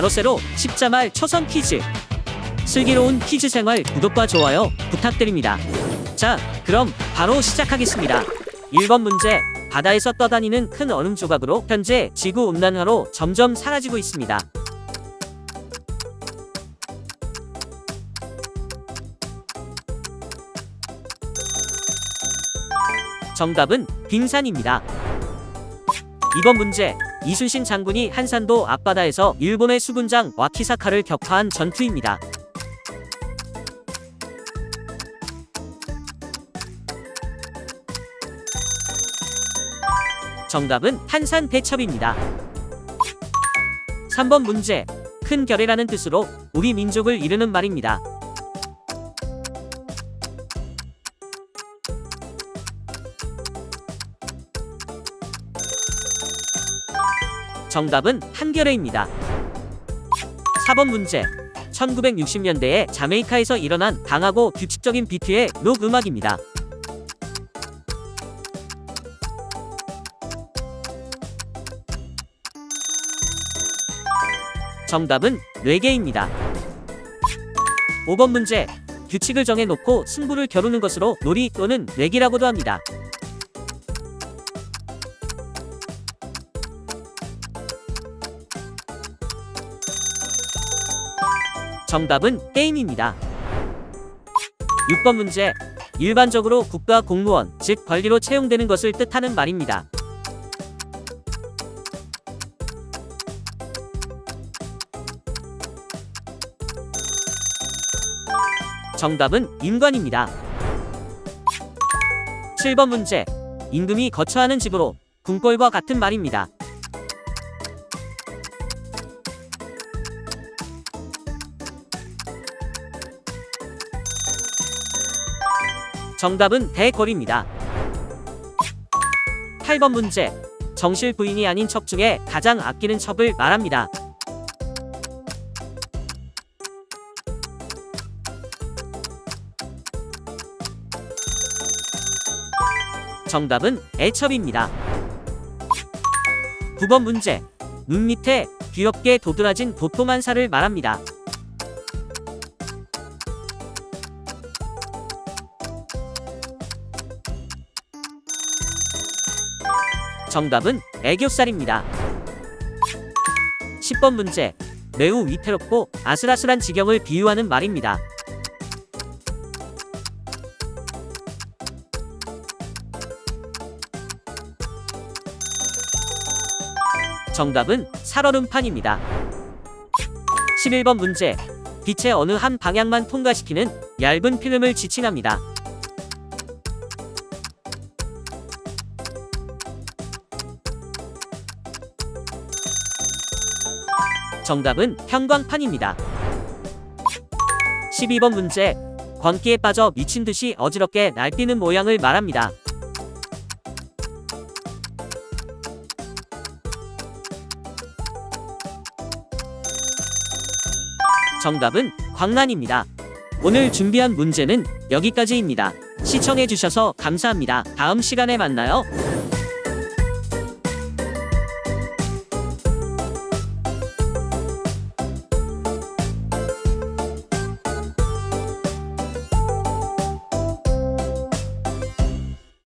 가로세로 십자말 초성 퀴즈 슬기로운 퀴즈 생활 구독과 좋아요 부탁드립니다. 자, 그럼 바로 시작하겠습니다. 1번 문제. 바다에서 떠다니는 큰 얼음 조각으로 현재 지구 온난화로 점점 사라지고 있습니다. 정답은 빙산입니다. 2번 문제. 이순신 장군이 한산도 앞바다에서 일본의 수군장 와키사카를 격파한 전투입니다. 정답은 한산 대첩입니다. 3번 문제. 큰 결의라는 뜻으로 우리 민족을 이르는 말입니다. 정답은 한겨레입니다. 4번 문제. 1960년대에 자메이카에서 일어난 강하고 규칙적인 비트의 록 음악입니다. 정답은 레게입니다. 5번 문제. 규칙을 정해놓고 승부를 겨루는 것으로 놀이 또는 내기라고도 합니다. 정답은 게임입니다. 6번 문제. 일반적으로 국가 공무원, 즉 관리로 채용되는 것을 뜻하는 말입니다. 정답은 임관입니다. 7번 문제. 임금이 거처하는 집으로 궁궐과 같은 말입니다. 정답은 대궐입니다. 8번 문제. 정실 부인이 아닌 척 중에 가장 아끼는 척을 말합니다. 정답은 애첩입니다. 9번 문제. 눈 밑에 귀엽게 도드라진 도톰한 살을 말합니다. 정답은 애교살입니다. 10번 문제. 매우 위태롭고 아슬아슬한 지경을 비유하는 말입니다. 정답은 살얼음판입니다. 11번 문제. 빛의 어느 한 방향만 통과시키는 얇은 필름을 지칭합니다. 정답은 형광판입니다. 12번 문제. 광기에 빠져 미친 듯이 어지럽게 날뛰는 모양을 말합니다. 정답은 광란입니다. 오늘 준비한 문제는 여기까지입니다. 시청해주셔서 감사합니다. 다음 시간에 만나요.